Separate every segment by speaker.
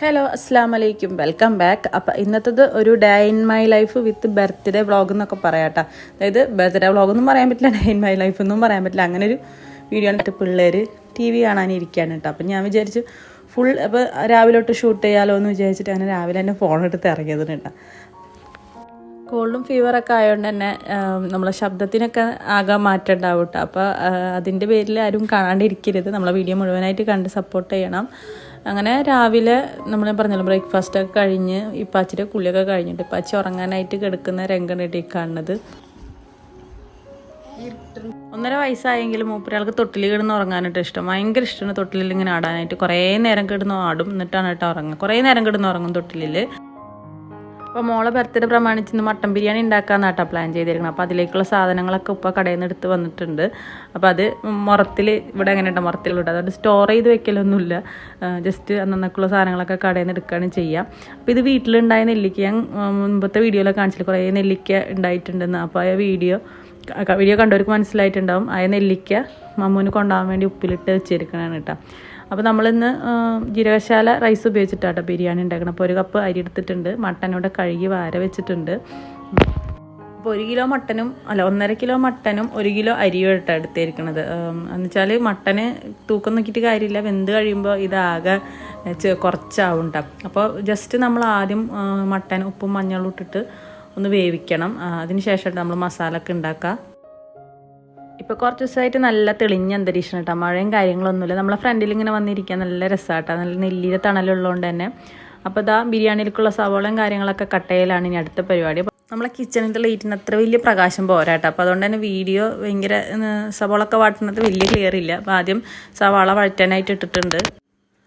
Speaker 1: Hello അസ്സാം വലൈക്കും welcome back അപ്പം ഇന്നത്തത് ഒരു day in my life with birthday vlog എന്നൊക്കെ പറയാട്ടോ. അതായത് ബർത്ത്ഡേ വ്ളോഗ് ഒന്നും പറയാൻ പറ്റില്ല ഡേ ഇൻ മൈ ലൈഫ് ഒന്നും പറയാൻ പറ്റില്ല. അങ്ങനെ ഒരു വീഡിയോ കണ്ടിട്ട് പിള്ളേർ ടി വി കാണാനിരിക്കുകയാണ് കേട്ടോ. അപ്പം ഞാൻ വിചാരിച്ചു ഫുൾ അപ്പോൾ രാവിലെ തൊട്ട് ഷൂട്ട് ചെയ്യാലോ എന്ന് വിചാരിച്ചിട്ട് അങ്ങനെ രാവിലെ തന്നെ ഫോൺ എടുത്ത് ഇറങ്ങിയത് കേട്ടോ. കോൾഡും ഫീവറൊക്കെ ആയതുകൊണ്ട് തന്നെ നമ്മളെ ശബ്ദത്തിനൊക്കെ ആകെ മാറ്റം ഉണ്ടാവും കേട്ടോ അപ്പോൾ അതിന്റെ പേരിൽ ആരും കാണാണ്ടിരിക്കരുത്. നമ്മളെ വീഡിയോ മുഴുവനായിട്ട് കണ്ട് സപ്പോർട്ട് ചെയ്യണം. അങ്ങനെ രാവിലെ നമ്മൾ പറഞ്ഞല്ലോ ബ്രേക്ക്ഫാസ്റ്റ് ഒക്കെ കഴിഞ്ഞ് ഇപ്പാച്ചിയുടെ കുളിയൊക്കെ കഴിഞ്ഞിട്ട് ഇപ്പാച്ചി ഉറങ്ങാനായിട്ട് കിടക്കുന്ന രംഗം കാണുന്നത് ഒന്നര വയസ്സായെങ്കിലും മൂപ്പരാൾക്ക് തൊട്ടിൽ കിടന്ന് ഉറങ്ങാനായിട്ട് ഇഷ്ടം. ഭയങ്കര ഇഷ്ടമാണ് തൊട്ടിലിൽ ഇങ്ങനെ ആടാനായിട്ട്. കുറേ നേരം കിടന്ന് ആടും. എന്നിട്ടാണ് കേട്ടോ ഉറങ്ങുക കുറേ നേരം കിടന്ന് ഉറങ്ങും തൊട്ടിലിൽ അപ്പോൾ മോളെ ബർത്ത്ഡേ പ്രമാണിച്ച് ഇന്ന് മട്ടൻ ബിരിയാണി ഉണ്ടാക്കാന്നാട്ടാ പ്ലാൻ ചെയ്തിരിക്കണം. അപ്പോൾ അതിലേക്കുള്ള സാധനങ്ങളൊക്കെ ഉപ്പ കടയിൽ നിന്ന് എടുത്ത് വന്നിട്ടുണ്ട്. അപ്പോൾ അത് മുറത്തിൽ ഇവിടെ എങ്ങനെ ഉണ്ട് മുറത്തിലുണ്ട് അതുകൊണ്ട് സ്റ്റോർ ചെയ്ത് വെക്കലൊന്നുമില്ല. ജസ്റ്റ് അന്നന്നൊക്കെയുള്ള സാധനങ്ങളൊക്കെ കടയിൽ നിന്ന് എടുക്കുകയാണ് ചെയ്യുക അപ്പോൾ ഇത് വീട്ടിലുണ്ടായ നെല്ലിക്ക ഞാൻ മുമ്പത്തെ വീഡിയോയിലൊക്കെ കാണിച്ചില്ല? കുറേ നെല്ലിക്ക ഉണ്ടായിട്ടുണ്ടെന്ന്. അപ്പോൾ ആ വീഡിയോ വീഡിയോ കണ്ടവർക്ക് മനസ്സിലായിട്ടുണ്ടാവും. ആ നെല്ലിക്ക മമ്മൂന് കൊണ്ടുപോകാൻ വേണ്ടി ഉപ്പിലിട്ട് വെച്ചിരിക്കണതാണ് കേട്ടോ അപ്പോൾ നമ്മളിന്ന് ജീരകശാല റൈസ് ഉപയോഗിച്ചിട്ടാട്ടോ ബിരിയാണി ഉണ്ടാക്കണം അപ്പോൾ ഒരു കപ്പ് അരി എടുത്തിട്ടുണ്ട്. മട്ടനോടെ കഴുകി വാര വെച്ചിട്ടുണ്ട്. അപ്പോൾ ഒരു കിലോ മട്ടനും അല്ല ഒന്നര കിലോ മട്ടനും ഒരു കിലോ അരിയും ഇട്ടാണ് എടുത്തിരിക്കണത്. എന്ന് വെച്ചാൽ മട്ടന് തൂക്കം നോക്കിയിട്ട് കാര്യമില്ല. വെന്ത് കഴിയുമ്പോൾ ഇതാകെ കുറച്ചാവും കേട്ടോ അപ്പോൾ ജസ്റ്റ് നമ്മൾ ആദ്യം മട്ടൻ ഉപ്പും മഞ്ഞളും ഇട്ടിട്ട് ഒന്ന് വേവിക്കണം. അതിന് ശേഷം നമ്മൾ മസാല ഉണ്ടാക്കുക ഇപ്പോൾ കുറച്ച് ദിവസമായിട്ട് നല്ല തെളിഞ്ഞ അന്തരീക്ഷം കേട്ടോ. മഴയും കാര്യങ്ങളൊന്നുമില്ല. നമ്മളെ ഫ്രണ്ടിൽ ഇങ്ങനെ വന്നിരിക്കാൻ നല്ല രസമാട്ടോ നല്ല നെല്ലിയുടെ തണലുള്ളതുകൊണ്ട് തന്നെ. അപ്പോൾ ഇതാ ബിരിയാണിയിലേക്കുള്ള സവോളയും കാര്യങ്ങളൊക്കെ കട്ടയിലാണ് ഇനി അടുത്ത പരിപാടി. നമ്മളെ കിച്ചണിന്റെ ലൈറ്റിന് അത്ര വലിയ പ്രകാശം പോരാട്ടോ. അപ്പോൾ അതുകൊണ്ട് തന്നെ വീഡിയോ ഭയങ്കര സവോളൊക്കെ വാട്ടുന്നത് വലിയ ക്ലിയർ ഇല്ല. അപ്പോൾ ആദ്യം സവാള വഴറ്റാനായിട്ട് ഇട്ടിട്ടുണ്ട്.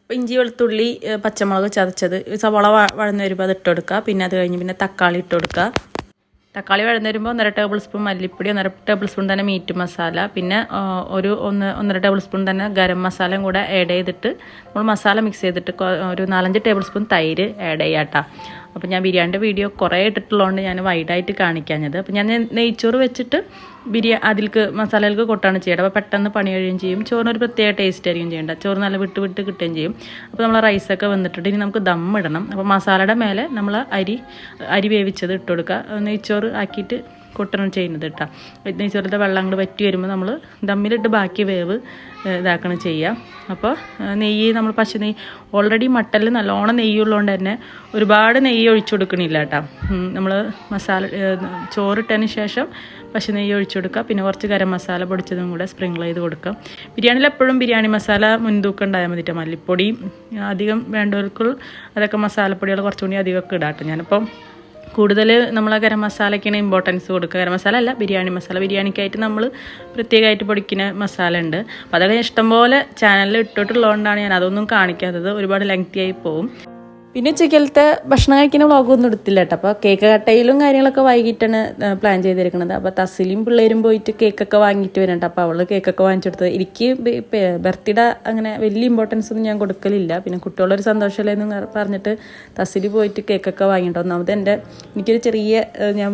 Speaker 1: അപ്പോൾ ഇഞ്ചി വെളുത്തുള്ളി പച്ചമുളക് ചതച്ചത്. സവാള വഴന്ന് വരുമ്പോൾ അത് ഇട്ട് കൊടുക്കുക. പിന്നെ അത് കഴിഞ്ഞ് പിന്നെ തക്കാളി ഇട്ട് കൊടുക്കുക. തക്കാളി വഴന്ന് വരുമ്പോൾ ഒന്നര ടേബിൾ സ്പൂൺ മല്ലിപ്പൊടി ഒന്നര ടേബിൾ സ്പൂൺ തന്നെ മീറ്റ് മസാല പിന്നെ ഒരു ഒന്ന് ഒന്നര ടേബിൾ സ്പൂൺ തന്നെ ഗരം മസാലയും കൂടെ ആഡ് ചെയ്തിട്ട് നമ്മൾ മസാല മിക്സ് ചെയ്തിട്ട് ഒരു നാലഞ്ച് ടേബിൾ സ്പൂൺ തൈര് ആഡ് ചെയ്യാട്ടോ. അപ്പോൾ ഞാൻ ബിരിയാണിന്റെ വീഡിയോ കുറേ ഇട്ടിട്ടുള്ളതുകൊണ്ട് ഞാൻ വൈഡായിട്ട് കാണിക്കാഞ്ഞത്. അപ്പോൾ ഞാൻ നെയ്ച്ചോറ് വെച്ചിട്ട് ബിരിയാ അതിൽക്ക് മസാലകൾക്ക് കൊട്ടാണ് ചെയ്യേണ്ടത്. അപ്പോൾ പെട്ടെന്ന് പണി കഴിയുകയും ചെയ്യും. ഒരു പ്രത്യേക ടേസ്റ്റ് ആയിരിക്കും ചെയ്യേണ്ട ചോറ് നല്ല വിട്ട് വിട്ട് കിട്ടുകയും ചെയ്യും. അപ്പോൾ നമ്മൾ റൈസൊക്കെ വന്നിട്ടുണ്ട്. ഇനി നമുക്ക് ദം ഇടണം. അപ്പോൾ മസാലയുടെ മേലെ നമ്മൾ അരി അരി വേവിച്ചത് ഇട്ട് കൊടുക്കുക. നെയ്ച്ചോറ് ആക്കിയിട്ട് കൊട്ടണം ചെയ്യുന്നത് കേട്ടോ. നെയ്ച്ചോറിന്റെ വെള്ളം അങ്ങോട്ട് വറ്റി വരുമ്പോൾ നമ്മൾ ദമ്മിലിട്ട് ബാക്കി വേവ് ഇതാക്കണം ചെയ്യുക അപ്പോൾ നെയ്യ് നമ്മൾ പശു നെയ്യ് ഓൾറെഡി മട്ടലിൽ നല്ലോണം നെയ്യുള്ളതുകൊണ്ട് തന്നെ ഒരുപാട് നെയ്യ് ഒഴിച്ചു കൊടുക്കണില്ല കേട്ടോ. നമ്മൾ മസാല ചോറിട്ടതിന് ശേഷം പശു നെയ്യ് ഒഴിച്ചു കൊടുക്കുക പിന്നെ കുറച്ച് ഗരം മസാല പൊടിച്ചതും കൂടെ സ്പ്രിങ്കിൾ ചെയ്ത് കൊടുക്കുക ബിരിയാണിയിൽ എപ്പോഴും ബിരിയാണി മസാല മുൻതൂക്കം ഉണ്ടായാൽ മതിട്ടോ മല്ലിപ്പൊടി അധികം വേണ്ടവർക്ക് അതൊക്കെ മസാലപ്പൊടികൾ കുറച്ചുകൂടി അധികമൊക്കെ ഇടാട്ടോ ഞാനിപ്പം കൂടുതൽ നമ്മൾ ഗരം മസാലയ്ക്കാണ് ഇമ്പോർട്ടൻസ് കൊടുക്കുക. ഗരം മസാല അല്ല ബിരിയാണി മസാല. ബിരിയാണിക്കായിട്ട് നമ്മൾ പ്രത്യേകമായിട്ട് പൊടിക്കുന്ന മസാല ഉണ്ട് അപ്പോൾ അതൊക്കെ ഇഷ്ടംപോലെ ചാനലിൽ ഇട്ടിട്ടുള്ളതുകൊണ്ടാണ് ഞാൻ അതൊന്നും കാണിക്കാത്തത്. ഒരുപാട് ലെങ്തി ആയി പോകും പിന്നെ ഉച്ചക്കലത്തെ ഭക്ഷണം കഴിക്കുന്ന വ്ളോഗൊന്നും എടുത്തില്ല കേട്ടോ അപ്പോൾ കേക്ക് കട്ടയിലും കാര്യങ്ങളൊക്കെ വൈകിട്ടാണ് പ്ലാൻ ചെയ്തിരിക്കുന്നത്. അപ്പോൾ തസിലും പിള്ളേരും പോയിട്ട് കേക്കൊക്കെ വാങ്ങിയിട്ട് വരുന്നുണ്ട് അപ്പോൾ അവൾ കേക്കൊക്കെ വാങ്ങിച്ചെടുത്തത് എനിക്ക് ബർത്ത്ഡേ അങ്ങനെ വലിയ ഇമ്പോർട്ടൻസ് ഒന്നും ഞാൻ കൊടുക്കലില്ല. പിന്നെ കുട്ടികളൊരു സന്തോഷമല്ലേ എന്ന് പറഞ്ഞിട്ട് തസിൽ പോയിട്ട് കേക്കൊക്കെ വാങ്ങിയിട്ട് ഒന്നാമത് എന്റെ എനിക്കൊരു ചെറിയ ഞാൻ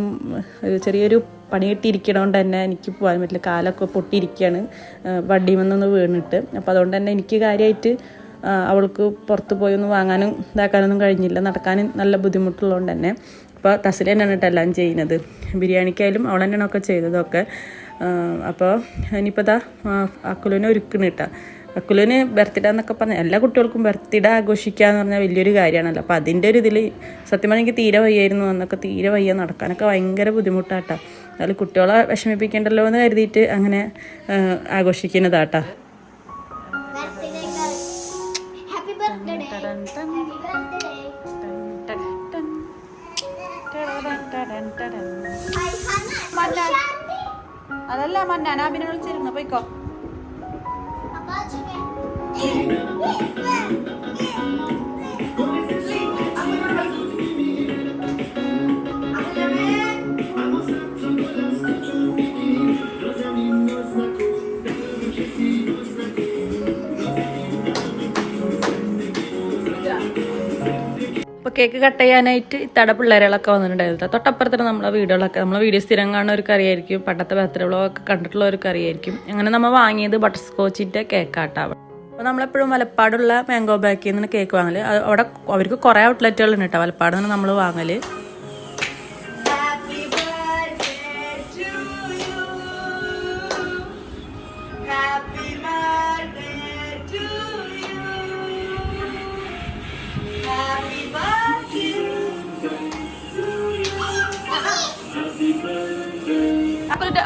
Speaker 1: ചെറിയൊരു പണി കിട്ടിയിരിക്കണോണ്ട് തന്നെ എനിക്ക് പോകാൻ പറ്റില്ല. കാലൊക്കെ പൊട്ടിയിരിക്കുകയാണ് വണ്ടിയിൽ നിന്നൊന്ന് വീണിട്ട്. അപ്പോൾ അതുകൊണ്ട് തന്നെ എനിക്ക് കാര്യമായിട്ട് അവൾക്ക് പുറത്ത് പോയി ഒന്ന് വാങ്ങാനും ഇതാക്കാനൊന്നും കഴിഞ്ഞില്ല. നടക്കാനും നല്ല ബുദ്ധിമുട്ടുള്ളതുകൊണ്ട് തന്നെ. അപ്പോൾ തസിൽ തന്നെയാണ് കേട്ടോ എല്ലാം ചെയ്യുന്നത്. ബിരിയാണിക്കായാലും അവൾ തന്നെയാണ് ഒക്കെ ചെയ്തതൊക്കെ. അപ്പോൾ ഇനിയിപ്പോൾ ഇതാ അക്കുലുവിനെ ഒരുക്കണ കേട്ടോ. അക്കുലുവിന് ബർത്ത്ഡേ എന്നൊക്കെ പറഞ്ഞാൽ എല്ലാ കുട്ടികൾക്കും ബർത്ത്ഡേ ആഘോഷിക്കുക എന്ന് പറഞ്ഞാൽ വലിയൊരു കാര്യമാണല്ലോ. അപ്പോൾ അതിന്റെ ഒരു ഇതിൽ സത്യം പറഞ്ഞാൽ എനിക്ക് തീരെ വയ്യായിരുന്നു. എന്നൊക്കെ തീരെ വയ്യ. നടക്കാനൊക്കെ ഭയങ്കര ബുദ്ധിമുട്ടാട്ടോ എന്നാലും കുട്ടികളെ വിഷമിപ്പിക്കേണ്ടല്ലോ എന്ന് കരുതിയിട്ട് അങ്ങനെ ആഘോഷിക്കുന്നതാട്ടാ അതല്ല മന്നാൻ. അഭിനെ വിളിച്ചിരുന്നു. പോയിക്കോ.
Speaker 2: Thank chicken.
Speaker 1: കേക്ക് കട്ട് ചെയ്യാനായിട്ട് ഇത്തട പിള്ളേരുകളൊക്കെ വന്നിട്ടുണ്ടായിരുന്നു തൊട്ടപ്പുറത്തിന് നമ്മളെ വീടുകളൊക്കെ നമ്മളെ വീഡിയോ സ്ഥിരം കാണുന്നവർക്ക് അറിയായിരിക്കും പണ്ടത്തെ ബർത്ത്ഡേ വ്ളോഗൊക്കെ കണ്ടിട്ടുള്ളവർക്ക് അറിയായിരിക്കും. അങ്ങനെ നമ്മൾ വാങ്ങിയത് ബട്ടർ സ്കോച്ചിന്റെ കേക്കാട്ടാണ് അപ്പോൾ നമ്മളെപ്പോഴും വലപ്പാടുള്ള മാംഗോ ബാക്കിൽ നിന്ന് കേക്ക് വാങ്ങൽ അവിടെ അവർക്ക് കുറേ ഔട്ട്ലെറ്റുകൾ ഉണ്ട് കേട്ടോ വലപ്പാട് നിന്ന് നമ്മൾ വാങ്ങൽ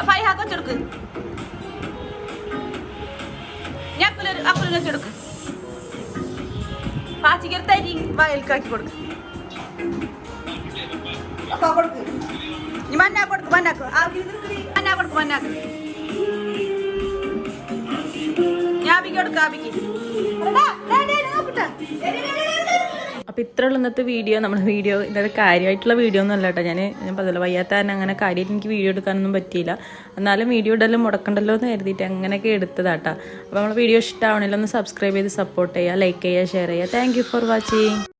Speaker 3: ഫൈവ് ഹാക്ക് വെച്ചെടുക്ക് ഞാൻ അക്കുലൊരു അക്കുലിന് വെച്ചെടുക്ക് പാച്ചിക്കരുത്തായി വയൽക്കാക്കി കൊടുക്ക് മന്നാ കൊടുക്ക് മന്നാക്ക് മന്നാ കൊടുക്ക് മന്നാക്ക് ഞാൻ ആബിക്ക് കൊടുക്ക് ആബിക്ക്
Speaker 1: അപ്പോൾ ഇത്രയുള്ള ഇന്നത്തെ വീഡിയോ നമ്മുടെ വീഡിയോ ഇതായത് കാര്യമായിട്ടുള്ള വീഡിയോ ഒന്നും അല്ല കേട്ടോ. ഞാൻ ഞാൻ പറഞ്ഞല്ലോ വയ്യാത്ത തന്നെ അങ്ങനെ കാര്യമായിട്ട് എനിക്ക് വീഡിയോ എടുക്കാനൊന്നും പറ്റിയില്ല. എന്നാലും വീഡിയോ ഇടലും മുടക്കണ്ടല്ലോ എന്ന് കരുതിയിട്ട് അങ്ങനെയൊക്കെ എടുത്തതാട്ടോ അപ്പോൾ നമ്മൾ വീഡിയോ ഇഷ്ടമാവണമെങ്കിൽ ഒന്ന് സബ്സ്ക്രൈബ് ചെയ്ത് സപ്പോർട്ട് ചെയ്യുക ലൈക്ക് ചെയ്യുക ഷെയർ ചെയ്യുക. Thank for watching